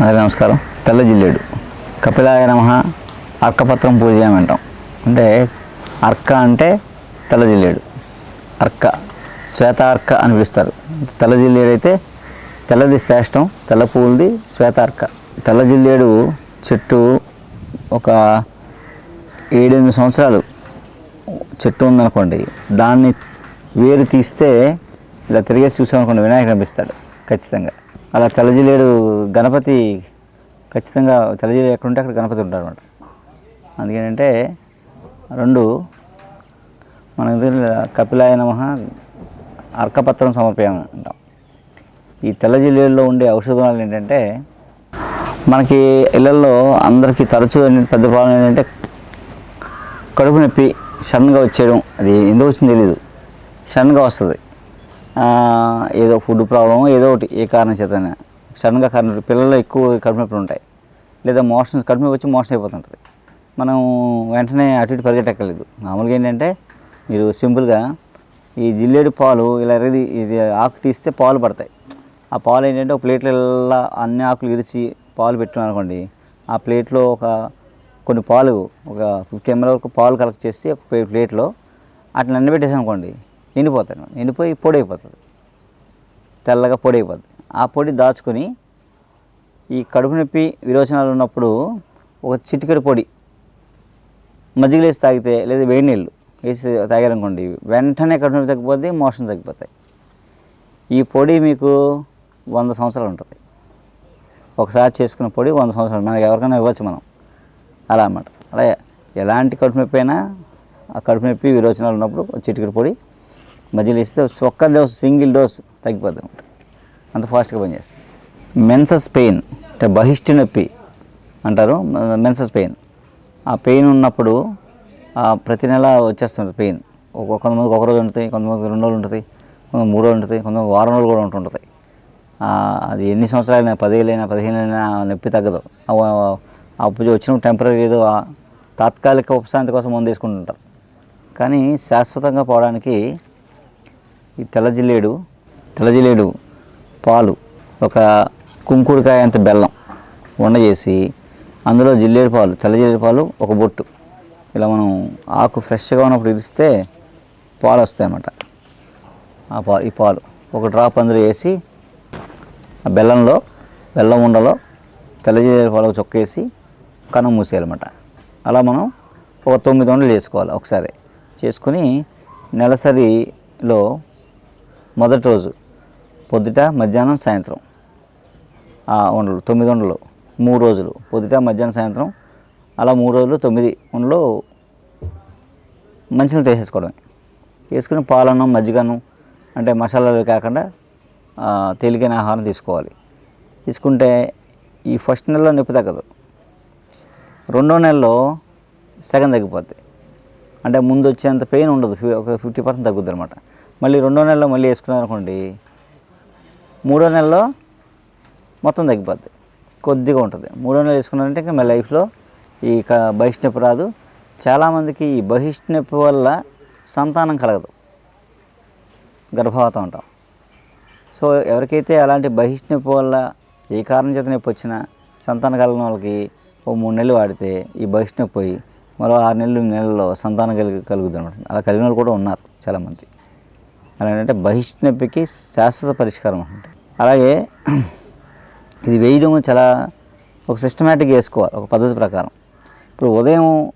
అందరికీ నమస్కారం. తెల్ల జిల్లేడు. కపిలాయ నమ. అర్కపత్రం పూజ అంటాం అంటే అర్క అంటే తెల్ల జిల్లేడు. అర్క. శ్వేత అర్క అని పిలుస్తారు. తెల్ల జిల్లేడు అయితే తెల్లది శ్రేష్టం తెల్ల పువ్వులది శ్వేత అర్క తెల్ల జిల్లేడు చెట్టు ఒక ఏడెనిమిది సంవత్సరాలు చెట్టు ఉందనుకోండి దాన్ని వేరు తీస్తే ఇలా తిరిగేసి చూసామనుకోండి వినాయకుడు కనిపిస్తాడు ఖచ్చితంగా. అలా తెల్లజిలేడు గణపతి ఖచ్చితంగా తెల్లజిలేడు ఎక్కడ ఉంటే అక్కడ గణపతి ఉంటారు అనమాట అందుకేంటంటే రెండు మన దగ్గర కపిలాయ నమ అర్కపత్రం సమర్పయం అంటాం. ఈ తెల్లజిల్లేడులో ఉండే ఔషధ గుణాలు ఏంటంటే మనకి ఇళ్ళల్లో అందరికీ తరచూ పెద్ద ప్రాబ్లం ఏంటంటే కడుపు నొప్పి సడన్గా వచ్చేయడం. అది ఎందుకు వచ్చింది తెలియదు సడన్గా వస్తుంది. ఏదో ఫుడ్ ప్రాబ్లం ఏదో ఒకటి ఏ కారణం చేతనే. సడన్గా కడుపు పిల్లల్లో ఎక్కువ కడుపు నొప్పులు ఉంటాయి. లేదా మోషన్స్ కడుపు నొప్పి వచ్చి మోషన్ అయిపోతుంటుంది. మనం వెంటనే అటు ఇటు పరిగెట్టక్కర్లేదు. మామూలుగా ఏంటంటే మీరు సింపుల్గా ఈ జిల్లేడు పాలు ఇలా ఇది ఆకు తీస్తే పాలు పడతాయి. ఆ పాలు ఏంటంటే ఒక ప్లేట్లలో అన్ని ఆకులు ఇరిచి పాలు పెట్టామనుకోండి ఆ ప్లేట్లో ఒక కొన్ని పాలు ఒక ఫిఫ్టీ ఎంఎల్ వరకు పాలు కలెక్ట్ చేసి ఒక ప్లే- ప్లేట్లో అట్లా ఎండబెట్టేసాం అనుకోండి ఎండిపోతాయి ఎండిపోయి పొడి అయిపోతుంది తెల్లగా పొడి అయిపోతుంది ఆ పొడి దాచుకొని ఈ కడుపు నొప్పి విరోచనాలు ఉన్నప్పుడు ఒక చిటికెడు పొడి మజ్జిగ వేసి తాగితే లేదా వేడి నీళ్ళు వేసి తాగారనుకోండి వెంటనే కడుపు నొప్పి తగ్గిపోతే మోషన్ తగ్గిపోతాయి. ఈ పొడి మీకు వంద సంవత్సరాలు ఉంటుంది. ఒకసారి చేసుకున్న పొడి వంద సంవత్సరాలు. మనకి ఎవరికైనా ఇవ్వచ్చు మనం. అలా అన్నమాట. అలా ఎలాంటి కడుపు నొప్పి అయినా ఆ కడుపు నొప్పి విరోచనాలు ఉన్నప్పుడు ఒక చిటికెడు పొడి మధ్యలో ఇస్తే ఒక్క డోస్ సింగిల్ డోస్ తగ్గిపోతుంది అంత ఫాస్ట్గా పనిచేస్తుంది. మెన్సస్ పెయిన్ అంటే బహిష్టి నొప్పి అంటారు. Menses pain. ఆ పెయిన్ ఉన్నప్పుడు ప్రతి నెల వచ్చేస్తుంది పెయిన్. ఒక కొంతమందికి ఒక రోజు ఉంటుంది కొంతమంది రెండు రోజులు ఉంటుంది కొంతమంది మూడు రోజులు ఉంటుంది కొంతమంది వారం రోజులు కూడా ఉంటుంటుంది. అది ఎన్ని సంవత్సరాలైనా పదేళ్ళైనా పదిహేనులైనా నొప్పి తగ్గదు. ఆ- అప్పుడు వచ్చిన టెంపరీ ఏదో తాత్కాలిక ఉపశాంతి కోసం మందు తీసుకుంటుంటారు కానీ శాశ్వతంగా పోవడానికి ఈ తెల్లజిల్లేడు తెల్లజిల్లేడు పాలు ఒక కుంకుడుకాయ అంత బెల్లం వండ చేసి అందులో జిల్లేడు పాలు తెల్లజిల్లేడు పాలు ఒక బొట్టు. ఇలా మనం ఆకు ఫ్రెష్గా ఉన్నప్పుడు ఇరిస్తే పాలు వస్తాయి అన్నమాట ఆ పాలు ఈ పాలు ఒక డ్రాప్ అందులో వేసి ఆ బెల్లంలో బెల్లం ఉండలో తెల్లజిల్లేడు పాలు చొక్కేసి చొక్క వేసి కన్ను మూసేయాలన్నమాట. అలా మనం ఒక తొమ్మిది వందలు చేసుకోవాలి ఒకసారి. చేసుకుని నెలసరిలో మొదటి రోజు పొద్దుట మధ్యాహ్నం సాయంత్రం. వండలు తొమ్మిది వండలు మూడు రోజులు పొద్దుట మధ్యాహ్నం సాయంత్రం అలా మూడు రోజులు తొమ్మిది వండలు మంచినీళ్ళు తీసేసుకోవడమే. వేసుకుని పాలన్నం మజ్జిగన్నం అంటే మసాలాలు కాకుండా తేలికైన ఆహారం తీసుకోవాలి. తీసుకుంటే ఈ ఫస్ట్ నెలలో నొప్పి తగ్గదు. రెండో నెలలో సగం తగ్గిపోద్ది. అంటే ముందు వచ్చేంత పెయిన్ ఉండదు ఫి- ఒక ఫిఫ్టీ పర్సెంట్ తగ్గుద్ది అనమాట మళ్ళీ రెండో నెలలో మళ్ళీ వేసుకున్నారనుకోండి మూడో నెలలో మొత్తం తగ్గిపోద్ది కొద్దిగా ఉంటుంది. మూడో నెలలు వేసుకున్నారంటే ఇంకా మీ లైఫ్లో ఈ క- బహిష్టు నొప్పి రాదు. చాలామందికి ఈ బహిష్టు నొప్పి వల్ల సంతానం కలగదు. గర్భవతం ఉంటాం సో ఎవరికైతే అలాంటి బహిష్టు నొప్పి వల్ల ఏ కారణం చేత నొప్పి వచ్చినా సంతానం కలిగిన వాళ్ళకి ఓ మూడు నెలలు వాడితే ఈ బహిష్టు నొప్పి పోయి మరో ఆరు నెలలు నెలల్లో సంతానం కలిగి కలుగుతుంది అనమాట. అలా కలిగిన వాళ్ళు కూడా ఉన్నారు చాలామంది. అలా ఏంటంటే నొప్పికి శాశ్వత పరిష్కారం అంటే. అలాగే ఇది వేయడం చాలా ఒక సిస్టమేటిక్గా వేసుకోవాలి ఒక పద్ధతి ప్రకారం. ఇప్పుడు ఉదయం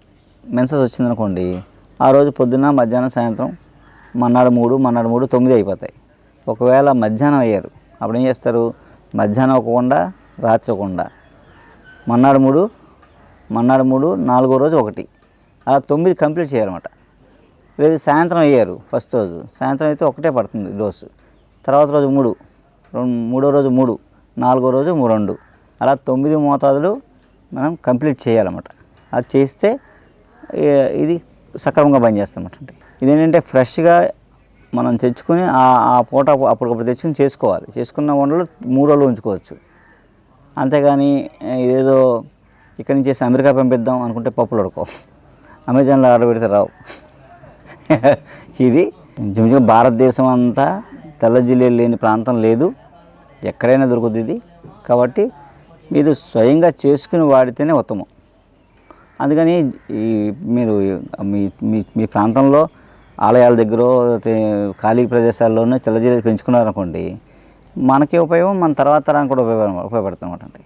మెన్సెస్ వచ్చిందనుకోండి ఆ రోజు పొద్దున్న మధ్యాహ్నం సాయంత్రం మన్నాడు మూడు మన్నాడు మూడు తొమ్మిది అయిపోతాయి. ఒకవేళ మధ్యాహ్నం అయ్యారు అప్పుడు ఏం చేస్తారు? మధ్యాహ్నం ఒక కొండ రాత్రి ఒక కొండ. మన్నాడు మూడు మన్నాడు మూడు నాలుగో రోజు ఒకటి. అలా తొమ్మిది కంప్లీట్ చేయాలన్నమాట. లేదు సాయంత్రం వేయరు ఫస్ట్ రోజు. సాయంత్రం అయితే ఒకటే పడుతుంది డోసు. తర్వాత రోజు మూడు. రెండు మూడో రోజు మూడు. నాలుగో రోజు రెండు. అలా తొమ్మిది మోతాదులు మనం కంప్లీట్ చేయాలన్నమాట. అది చేస్తే ఇది సక్రమంగా పనిచేస్తామన్నమాట అంటే ఇదేంటంటే ఫ్రెష్గా మనం తెచ్చుకుని ఆ ఆ పూట అప్పటికప్పుడు తెచ్చుకుని చేసుకోవాలి. చేసుకున్న వంటలు మూడు రోజులు ఉంచుకోవచ్చు. అంతేగాని ఏదో ఇదేదో ఇక్కడి నుంచి చేసి అమెరికా పంపిద్దాం అనుకుంటే పప్పులు అడుకో అమెజాన్లో ఆర్డర్ పెడితే రావు. ఇది నిజంగా భారతదేశం అంతా తెల్ల జిల్లేలు లేని ప్రాంతం లేదు. ఎక్కడైనా దొరుకుతుంది ఇది. కాబట్టి మీరు స్వయంగా చేసుకుని వాడితేనే ఉత్తమం. అందుకని ఈ మీరు మీ మీ మీ ప్రాంతంలో ఆలయాల దగ్గర ఖాళీ ప్రదేశాల్లోనే తెల్ల జిల్లేడు పెంచుకున్నారనుకోండి మనకే ఉపయోగం మన తర్వాత తరానికి కూడా ఉపయోగ ఉపయోగపడుతుంది అనమాట